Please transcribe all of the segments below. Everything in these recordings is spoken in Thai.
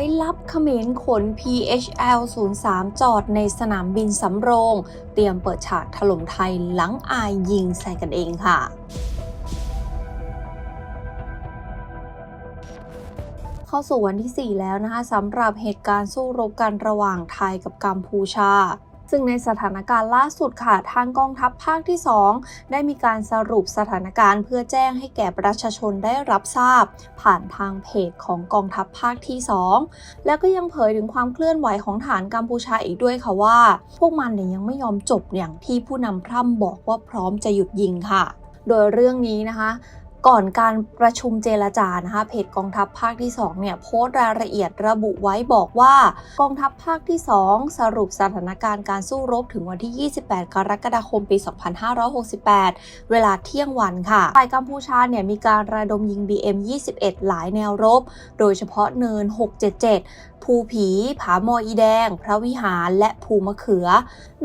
ยลับเขมรขน PHL 03 จอดในสนามบินสำโรง เตรียมเปิดฉากถล่มไทยหลังอายยิงใส่กันเองค่ะเข้าสู่วันที่ 4 แล้วนะคะสำหรับเหตุการณ์สู้รบกันระหว่างไทยกับกัมพูชา ซึ่งในสถานการณ์ล่าสุดค่ะ ทางกองทัพภาคที่ 2 ได้มีการสรุปสถานการณ์เพื่อแจ้งให้แก่ประชาชนได้รับทราบ ผ่านทางเพจของกองทัพภาคที่ 2 แล้วก็ยังเผยถึงความเคลื่อนไหวของฐานกัมพูชาอีกด้วยค่ะว่า พวกมันเนี่ยยังไม่ยอมจบอย่างที่ผู้นำพร่ำบอกว่าพร้อมจะหยุดยิงค่ะ โดยเรื่องนี้นะคะ ก่อนการประชุมเจรจานะคะเพจกองทัพภาคที่ 2 เนี่ยโพสต์รายละเอียดระบุไว้บอกว่ากองทัพภาคที่ 2 สรุปสถานการณ์การสู้รบถึงวันที่ 28 กรกฎาคมปี 2568 เวลาเที่ยงวันค่ะฝ่ายกัมพูชาเนี่ยมีการระดมยิง BM21 หลายแนวรบ โดยเฉพาะเนิน 677ภูผี ผาโมอีแดง พระวิหาร และภูมะเขือ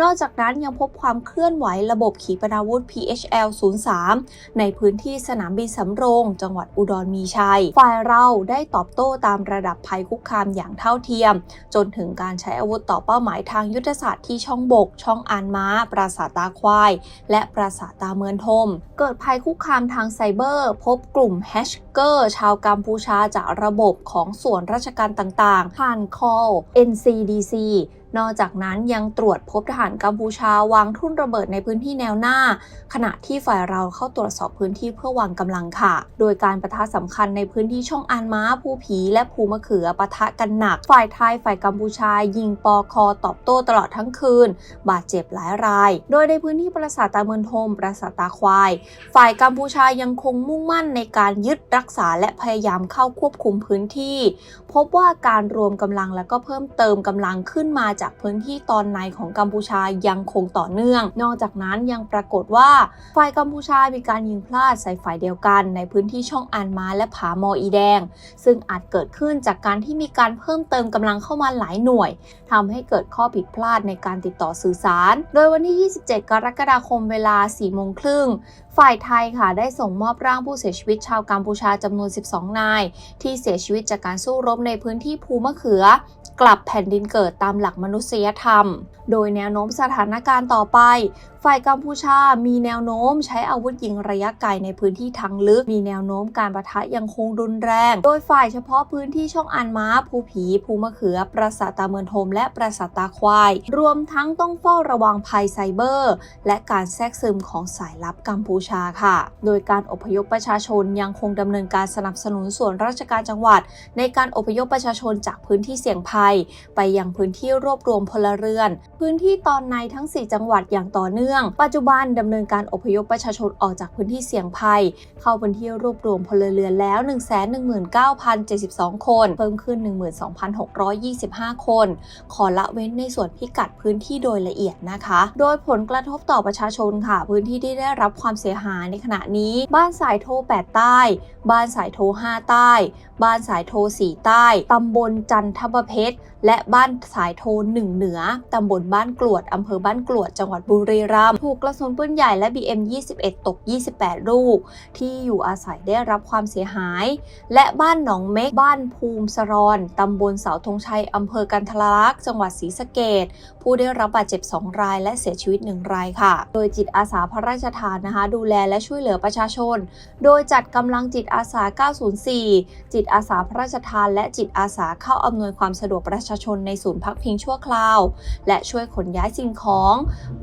นอกจากนั้นยังพบความเคลื่อนไหวระบบขีปนาวุธ PHL 03 ในพื้นที่สนามบินสำโรง จังหวัดอุดรมีชัย ฝ่ายเราได้ตอบโต้ตามระดับภัยคุกคามอย่างเท่าเทียม จนถึงการใช้อาวุธต่อเป้าหมายทางยุทธศาสตร์ที่ช่องบก ช่องอานม้า ปราสาทตาควาย และปราสาทตาเมือนทม เกิดภัยคุกคามทางไซเบอร์ พบกลุ่มแฮชเกอร์ชาวกัมพูชาจากระบบของส่วนราชการต่างๆ ผ่าน call NCDC นอกจากนั้นยังตรวจพบทหารกัมพูชาวางทุ่นระเบิดในพื้นที่แนวหน้า ขณะที่ฝ่ายเราเข้าตรวจสอบพื้นที่เพื่อวางกำลังค่ะ โดยการประทะสำคัญในพื้นที่ช่องอานม้าภูผีและภูมะเขือปะทะกันหนัก ฝ่ายไทยฝ่ายกัมพูชายิงปอคอตอบโต้ตลอดทั้งคืน บาดเจ็บหลายราย โดยในพื้นที่ปราสาทตาเมือนทมปราสาทตาควาย ฝ่ายกัมพูชายังคงมุ่งมั่นในการยึดรักษาและพยายามเข้าควบคุมพื้นที่ พบว่าการรวมกำลังและก็เพิ่มเติมกำลังขึ้นมาจากพื้นที่ตอนในของกัมพูชายังคงต่อเนื่อง นอกจากนั้นยังปรากฏว่าฝ่ายกัมพูชามีการยิงพลาดใส่ฝ่ายเดียวกัน ในพื้นที่ช่องอานมาและผาโมออีแดง ซึ่งอาจเกิดขึ้นจากการที่มีการเพิ่มเติมกำลังเข้ามาหลายหน่วยทำให้เกิดข้อผิดพลาดในการติดต่อสื่อสาร โดยวันที่ 27 กรกฎาคมเวลา4โมงครึ่งฝ่ายไทยค่ะได้ส่งมอบร่างผู้เสียชีวิตชาวกัมพูชาจำนวน 12 นาย ที่เสียชีวิตจากการสู้รบในพื้นที่ภูมะเขือ กลับแผ่นดินเกิดตามหลักมนุษยธรรม โดยแนวโน้มสถานการณ์ต่อไป ฝ่ายกัมพูชามีแนวโน้มใช้อาวุธยิงระยะไกลในพื้นที่ทางลึก มีแนวโน้มการประทะยังคงรุนแรง โดยฝ่ายเฉพาะพื้นที่ช่องอานม้าภูผี ภูมะเขือ ปราสาทตาเมือนทมและปราสาทตาควาย รวมทั้งต้องเฝ้าระวังภัยไซเบอร์ และการแทรกซึมของสายลับกัมพูชาค่ะ โดยการอพยพประชาชนยังคงดำเนินการสนับสนุนส่วนราชการจังหวัด ในการอพยพประชาชนจากพื้นที่เสี่ยงภัย ไปยังพื้นที่รวบรวมพลเรือน พื้นที่ตอนในทั้ง 4 จังหวัดอย่างต่อเนื่องปัจจุบันดำเนินการอพยพประชาชนออกจากพื้นที่เสี่ยงภัย เข้าพื้นที่รวบรวมพลเรือนแล้ว 119,072 คน เพิ่มขึ้น 12,625 คน ขอละเว้นในส่วนพิกัดพื้นที่โดยละเอียดนะคะ โดยผลกระทบต่อประชาชนค่ะ พื้นที่ที่ได้รับความเสียหายในขณะนี้ บ้านสายโท 8 ใต้ บ้านสายโท 5 ใต้ บ้านสายโท 4 ใต้ ตำบลจันทบเพชร และบ้านสายโท 1 เหนือ ตำบลบ้านกรวดอำเภอบ้านกรวด จังหวัดบุรีรัมย์ถูกกระสุนปืนใหญ่และ BM 21 ตก 28 ลูก ที่อยู่อาศัยได้รับความเสียหาย และบ้านหนองเม็ก บ้านภูมิสรอนตำบลเสาธงชัยอำเภอกันทรลักษณ์จังหวัดศรีสะเกษผู้ได้รับบาดเจ็บ 2 ราย และเสียชีวิต 1 รายค่ะ โดยจิตอาสาพระราชทานนะคะ ดูแลและช่วยเหลือประชาชน โดยจัดกำลังจิตอาสา 904 จิตอาสาพระราชทาน และจิตอาสาเข้าอำนวยความสะดวกประชาชนในศูนย์พักพิงชั่วคราว และช่วยขนย้ายสิ่งของ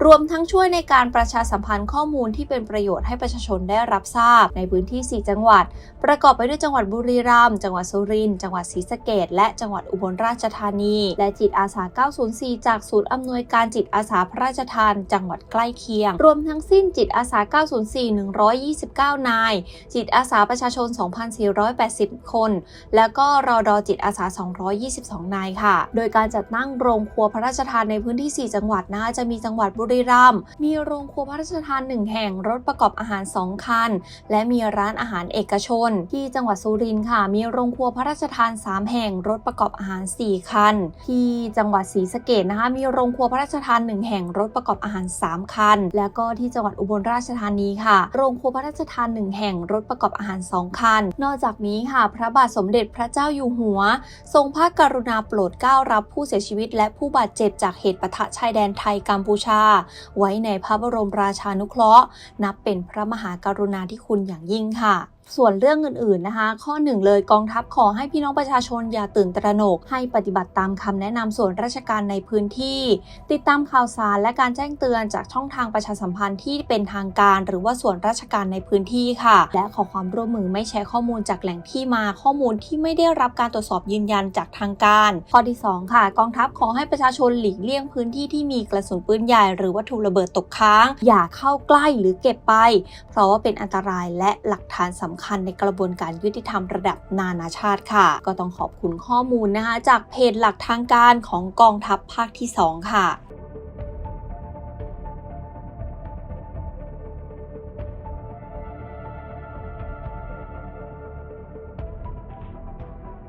รวมทั้งช่วยในการประชาสัมพันธ์ข้อมูลที่เป็นประโยชน์ให้ประชาชนได้รับทราบในพื้นที่ 4 จังหวัด ประกอบไปด้วยจังหวัดบุรีรัมย์จังหวัดสุรินทร์จังหวัดศรีสะเกษและจังหวัดอุบลราชธานี และจิตอาสา 904 จากศูนย์อำนวยการจิตอาสาพระราชทาน จังหวัดใกล้เคียง รวมทั้งสิ้นจิตอาสา 904 129 นาย จิตอาสาประชาชน 2,480 คน แล้วก็รอดอจิตอาสา 222 นายค่ะ โดยการจัดตั้งโรงครัวพระราชทานในพื้นที่ 4 จังหวัดนะจะมีจังหวัดบุรีรัมย์มีโรงครัวพระราชทาน1แห่งรถประกอบอาหาร 2 คัน และมีร้านอาหารเอกชน ที่จังหวัดสุรินทร์ค่ะ มีโรงครัวพระราชทาน 3 แห่งรถประกอบอาหาร 4 คัน ที่จังหวัดศรีสะเกษนะคะ มีโรงครัวพระราชทาน 1 แห่งรถประกอบอาหาร 3 คัน แล้วก็ที่จังหวัดอุบลราชธานีค่ะ โรงครัวพระราชทาน 1 แห่งรถประกอบอาหาร 2 คัน นอกจากนี้ค่ะ พระบาทสมเด็จพระเจ้าอยู่หัว ทรงพระกรุณาโปรดเกล้ารับผู้เสียชีวิต และผู้บาดเจ็บจากเหตุปะทะชายแดนไทยกัมพูชา ไว้ในพระบรมราชานุเคราะห์ นับเป็นพระมหากรุณาธิคุณอย่างยิ่งค่ะ ส่วนเรื่องอื่นๆนะคะ ข้อหนึ่งเลยกองทัพขอให้พี่น้องประชาชนอย่าตื่นตระหนก ให้ปฏิบัติตามคำแนะนำส่วนราชการในพื้นที่ ติดตามข่าวสารและการแจ้งเตือนจากช่องทางประชาสัมพันธ์ที่เป็นทางการ หรือว่าส่วนราชการในพื้นที่ค่ะ และขอความร่วมมือไม่แชร์ข้อมูลจากแหล่งที่มาข้อมูลที่ไม่ได้รับการตรวจสอบยืนยันจากทางการ ข้อที่ 2 ค่ะ กองทัพขอให้ประชาชนหลีกเลี่ยงพื้นที่ที่มีกระสุนปืนใหญ่หรือวัตถุระเบิดตกค้าง อย่าเข้าใกล้หรือเก็บไป เพราะว่าเป็นอันตรายและหลักฐานสำคัญในกระบวนการยุติธรรมระดับนานาชาติค่ะ ก็ต้องขอบคุณข้อมูลนะคะจากเพจหลักทางการของกองทัพภาคที่ 2 ค่ะ